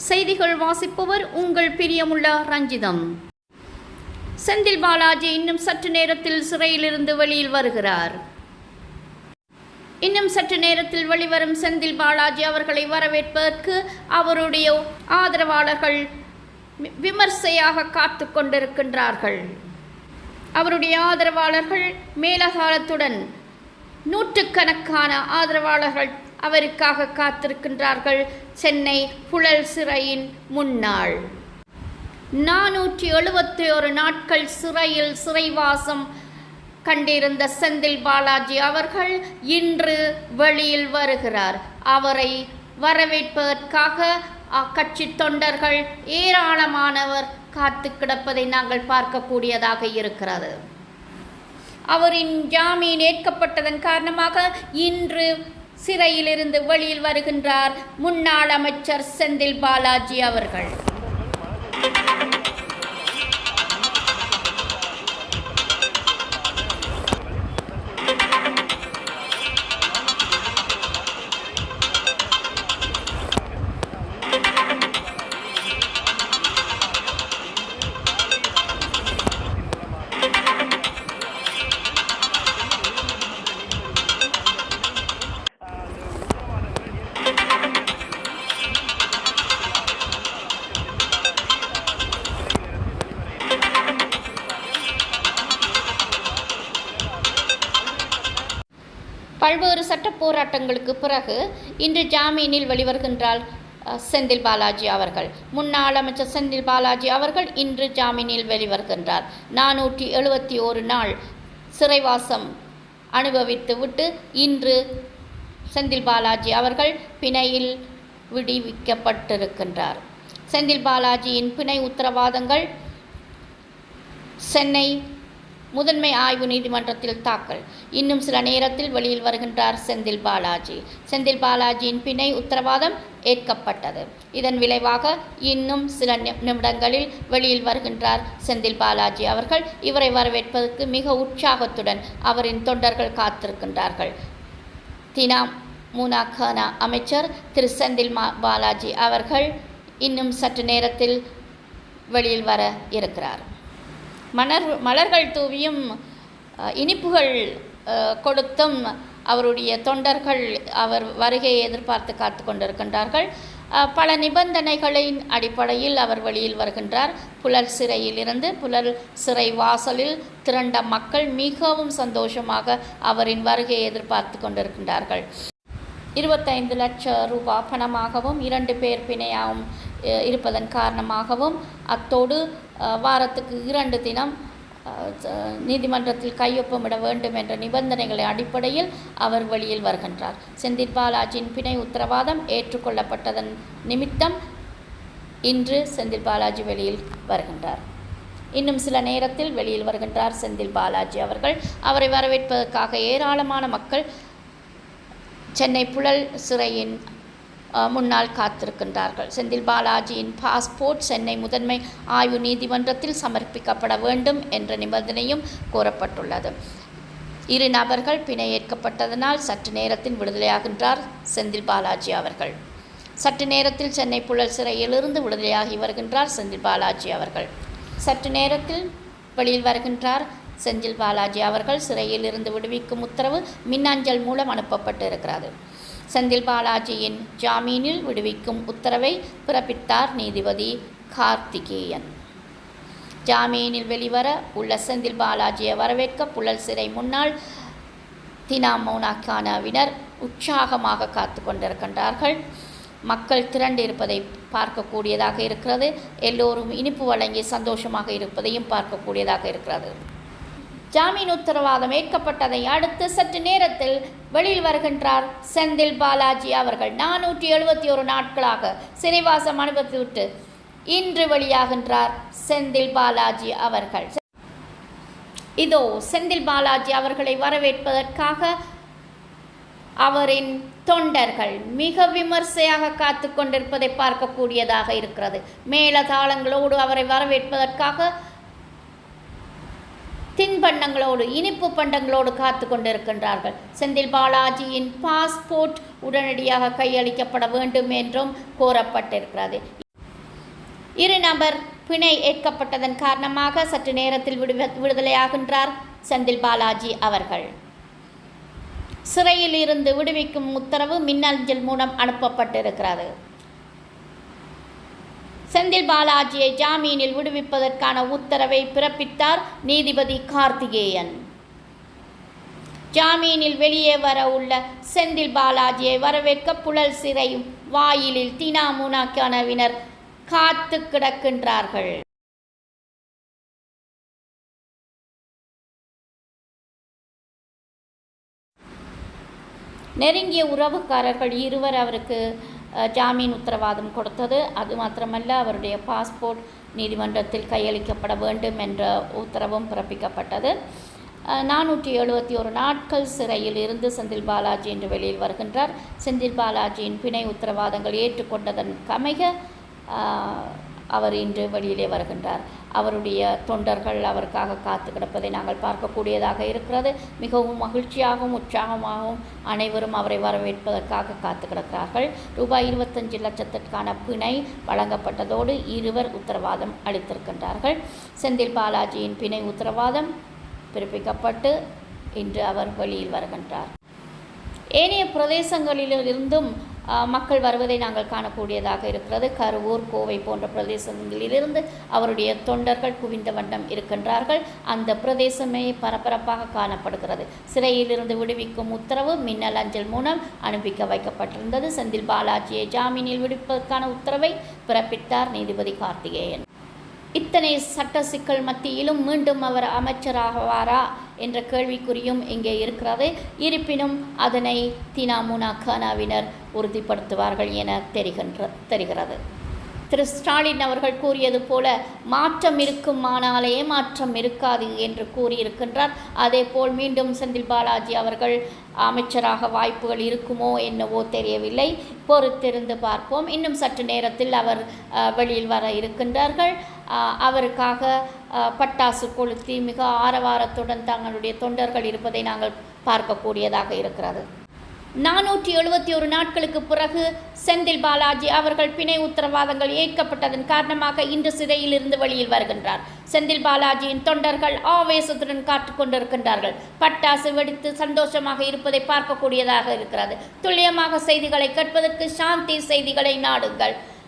செய்திகள் வாசிப்பவர் உங்கள் பிரியமுள்ள ரஞ்சிதம். செந்தில் பாலாஜி இன்னும் சற்று நேரத்தில் சிறையிலிருந்து வெளியில் வருகிறார். இன்னும் சற்று நேரத்தில் வெளிவரும் செந்தில் பாலாஜி அவர்களை வரவேற்பதற்கு அவருடைய ஆதரவாளர்கள் வி- விமர்சையாக காத்து கொண்டிருக்கின்றார்கள். அவருடைய ஆதரவாளர்கள் மேலகாலத்துடன் நூற்றுக்கணக்கான ஆதரவாளர்கள் அவருக்காக காத்திருக்கின்றார்கள் சென்னை புழல் சிறையின் முன்னாள். நானூற்றி எழுபத்தி ஒரு நாட்கள் சிறையில் சிறைவாசம் கண்டிருந்த செந்தில் பாலாஜி அவர்கள் இன்று வெளியில் வருகிறார். அவரை வரவேற்பதற்காக அக்கட்சி தொண்டர்கள் ஏராளமானவர் காத்து கிடப்பதை நாங்கள் பார்க்கக்கூடியதாக இருக்கிறது. அவரின் ஜாமீன் ஏற்கப்பட்டதன் காரணமாக இன்று சிறையிலிருந்து வெளியில் வருகின்றார் முன்னாள் அமைச்சர் செந்தில் பாலாஜி அவர்கள். போராட்டங்களுக்கு பிறகு இன்று ஜாமீனில் வெளிவருகின்றார் செந்தில் பாலாஜி அவர்கள். முன்னாள் அமைச்சர் செந்தில் பாலாஜி அவர்கள் இன்று ஜாமீனில் வெளிவருகின்றார். நானூற்றி எழுபத்தி ஒரு நாள் சிறைவாசம் அனுபவித்து விட்டு இன்று செந்தில் பாலாஜி அவர்கள் பிணையில் விடுவிக்கப்பட்டிருக்கின்றார். செந்தில் பாலாஜியின் பிணை உத்தரவாதங்கள் சென்னை முதன்மை ஆய்வு நீதிமன்றத்தில் தாக்கல். இன்னும் சில நேரத்தில் வெளியில் வருகின்றார் செந்தில் பாலாஜி. செந்தில் பாலாஜியின் பிணை உத்தரவாதம் ஏற்கப்பட்டது. இதன் விளைவாக இன்னும் சில நி- நிமிடங்களில் வெளியில் வருகின்றார் செந்தில் பாலாஜி அவர்கள். இவரை வரவேற்பதற்கு மிக உற்சாகத்துடன் அவரின் தொண்டர்கள் காத்திருக்கின்றார்கள். தினா முனாக்கானா அமைச்சர் திரு செந்தில் மா பாலாஜி அவர்கள் இன்னும் சற்று நேரத்தில் வெளியில் வர இருக்கிறார். மலர் மலர்கள் தூவியும் இனிப்புகள் கொடுத்தும் அவருடைய தொண்டர்கள் அவர் வருகையை எதிர்பார்த்து காத்து கொண்டிருக்கின்றார்கள். பல நிபந்தனைகளின் அடிப்படையில் அவர் வெளியில் வருகின்றார். புலர் சிறையிலிருந்து புலர் சிறை வாசலில் திரண்ட மக்கள் மிகவும் சந்தோஷமாக அவரின் வருகையை எதிர்பார்த்து கொண்டிருக்கின்றார்கள். இருபத்தைந்து லட்சம் ரூபாய் பணமாகவும் இரண்டு பேர் பிணையாகவும் இருப்பதன் காரணமாகவும் அத்தோடு வாரத்துக்கு இரண்டு தினம் நீதிமன்றத்தில் கையொப்பமிட வேண்டும் என்ற நிபந்தனைகளை அடிப்படையில் அவர் வெளியில் வருகின்றார். செந்தில் பாலாஜியின் பிணை உத்தரவாதம் ஏற்றுக்கொள்ளப்பட்டதன் நிமித்தம் இன்று செந்தில் பாலாஜி வெளியில் வருகின்றார். இன்னும் சில நேரத்தில் வெளியில் வருகின்றார் செந்தில் பாலாஜி அவர்கள். அவரை வரவேற்பதற்காக ஏராளமான மக்கள் சென்னை புழல் சிறையின் முன்னால் காத்திருக்கின்றார்கள். செந்தில் பாலாஜியின் பாஸ்போர்ட் சென்னை முதன்மை ஆய்வு நீதிமன்றத்தில் சமர்ப்பிக்கப்பட வேண்டும் என்ற நிபந்தனையும் கோரப்பட்டுள்ளது. இரு நபர்கள் பிணை ஏற்கப்பட்டதனால் சற்று நேரத்தில் விடுதலையாகின்றார் செந்தில் பாலாஜி அவர்கள். சற்று நேரத்தில் சென்னை புழல் சிறையிலிருந்து விடுதலையாகி வருகின்றார் செந்தில் பாலாஜி அவர்கள். சற்று நேரத்தில் வெளியில் வருகின்றார் செந்தில் பாலாஜி அவர்கள். சிறையில் இருந்து விடுவிக்கும் உத்தரவு மின்னஞ்சல் மூலம் அனுப்பப்பட்டு இருக்கிறது செந்தில் பாலாஜியின் ஜாமீனில் விடுவிக்கும் உத்தரவை பிறப்பித்தார் நீதிபதி கார்த்திகேயன். ஜாமீனில் வெளிவர உள்ள செந்தில் பாலாஜியை வரவேற்க புழல் சிறை முன்னாள் தினா மௌனாக்கானாவினர் உற்சாகமாக காத்து கொண்டிருக்கின்றார்கள். மக்கள் திரண்டு இருப்பதை பார்க்கக்கூடியதாக இருக்கிறது. எல்லோரும் இனிப்பு வழங்கி சந்தோஷமாக இருப்பதையும் பார்க்கக்கூடியதாக இருக்கிறது. ஜாமீன் உத்தரவாதம் ஏற்கப்பட்டதை அடுத்து சற்று நேரத்தில் வெளியில் வருகின்றார் செந்தில் பாலாஜி அவர்கள். நானூற்றி எழுபத்தி ஒரு நாட்களாக சிறைவாசம் அனுபவித்துவிட்டு இன்று வெளியாகின்றார் செந்தில் பாலாஜி அவர்கள். இதோ செந்தில் பாலாஜி அவர்களை வரவேற்பதற்காக அவரின் தொண்டர்கள் மிக விமர்சையாக காத்து கொண்டிருப்பதை பார்க்கக்கூடியதாக இருக்கிறது. மேலதாளங்களோடு அவரை வரவேற்பதற்காக தின்பண்டங்களோடு இனிப்பு பண்டங்களோடு காத்து கொண்டிருக்கின்றார்கள் செந்தில் பாலாஜியின் பாஸ்போர்ட் உடனடியாக கையளிக்கப்பட வேண்டும் என்றும் கோரப்பட்டிருக்கிறது. இரு நபர் பிணை ஏற்கப்பட்டதன் காரணமாக சற்று நேரத்தில் விடு விடுதலையாகின்றார் செந்தில் பாலாஜி அவர்கள். சிறையில் இருந்து விடுவிக்கும் உத்தரவு மின்னஞ்சல் மூலம் அனுப்பப்பட்டிருக்கிறது. செந்தில் பாலாஜியை ஜாமீனில் விடுவிப்பதற்கான உத்தரவை பிறப்பித்தார் நீதிபதி கார்த்திகேயன். ஜாமீனில் வெளியே வர உள்ள செந்தில் பாலாஜியை வரவேற்க புழல் சிறை வாயிலில் தினாமுனா கனவினர் காத்து கிடக்கின்றார்கள். நெருங்கிய உறவுக்காரர்கள் இருவர் அவருக்கு ஜாமீன் உத்தரவாதம் கொடுத்தது அது மாத்திரமல்ல அவருடைய பாஸ்போர்ட் நீதிமன்றத்தில் கையளிக்கப்பட வேண்டும் என்ற உத்தரவும் பிறப்பிக்கப்பட்டது நானூற்றி எழுபத்தி ஒரு நாட்கள் சிறையில் இருந்து செந்தில் பாலாஜி என்று வெளியில் வருகின்றார் செந்தில் பாலாஜியின் பிணை உத்தரவாதங்கள் ஏற்றுக்கொண்டதன் கமைக அவர் இன்று வெளியிலே வருகின்றார் அவருடைய தொண்டர்கள் அவருக்காக காத்து கிடப்பதை நாங்கள் பார்க்கக்கூடியதாக இருக்கிறது. மிகவும் மகிழ்ச்சியாகவும் உற்சாகமாகவும் அனைவரும் அவரை வரவேற்பதற்காக காத்து கிடக்கிறார்கள். ரூபாய் இருபத்தஞ்சு லட்சத்திற்கான பிணை வழங்கப்பட்டதோடு இருவர் உத்தரவாதம் அளித்திருக்கின்றார்கள். செந்தில் பாலாஜியின் பிணை உத்தரவாதம் பிறப்பிக்கப்பட்டு இன்று அவர் வெளியில் வருகின்றார். ஏனைய பிரதேசங்களிலிருந்தும் மக்கள் வருவதை நாங்கள் காணக்கூடியதாக இருக்கிறது. கருவூர் கோவை போன்ற பிரதேசங்களிலிருந்து அவருடைய தொண்டர்கள் குவிந்த வண்ணம் இருக்கின்றார்கள். அந்த பிரதேசமே பரபரப்பாக காணப்படுகிறது. சிறையிலிருந்து விடுவிக்கும் உத்தரவு மின்னல் அஞ்சல் மூலம் அனுப்பிக்க வைக்கப்பட்டிருந்தது. செந்தில் பாலாஜியை ஜாமீனில் விடுப்பதற்கான உத்தரவை பிறப்பித்தார் நீதிபதி கார்த்திகேயன். இத்தனை சட்ட சிக்கல் மத்தியிலும் மீண்டும் அவர் அமைச்சராகவாரா என்ற கேள்விக்குறியும் இங்கே இருக்கிறது. இருப்பினும் அதனை தினாமுனா கானாவினர் உறுதிப்படுத்துவார்கள் என தெரிகின்ற தெரிகிறது. திரு ஸ்டாலின் அவர்கள் கூறியது போல மாற்றம் இருக்குமானாலே மாற்றம் இருக்காது என்று கூறியிருக்கின்றார். அதே போல் மீண்டும் செந்தில் பாலாஜி அவர்கள் அமைச்சராக வாய்ப்புகள் இருக்குமோ என்னவோ தெரியவில்லை. பொறுத்திருந்து பார்ப்போம். இன்னும் சற்று நேரத்தில் அவர் வெளியில் வர இருக்கின்றார்கள். அவருக்காக பட்டாசு கொளுத்தி மிக ஆரவாரத்துடன் தங்களுடைய தொண்டர்கள் இருப்பதை நாங்கள் பார்க்கக்கூடியதாக இருக்கிறது. நானூற்றி எழுபத்தி ஒரு நாட்களுக்கு பிறகு செந்தில் பாலாஜி அவர்கள் பிணை உத்தரவாதங்கள் ஏற்கப்பட்டதன் காரணமாக இன்று சிறையில் இருந்து வெளியில் வருகின்றார். செந்தில் பாலாஜியின் தொண்டர்கள் ஆவேசத்துடன் காத்து கொண்டிருக்கின்றார்கள். பட்டாசு வெடித்து சந்தோஷமாக இருப்பதை பார்க்கக்கூடியதாக இருக்கிறது. துல்லியமாக செய்திகளை கேட்பதற்கு சாந்தி செய்திகளை நாடுங்கள்.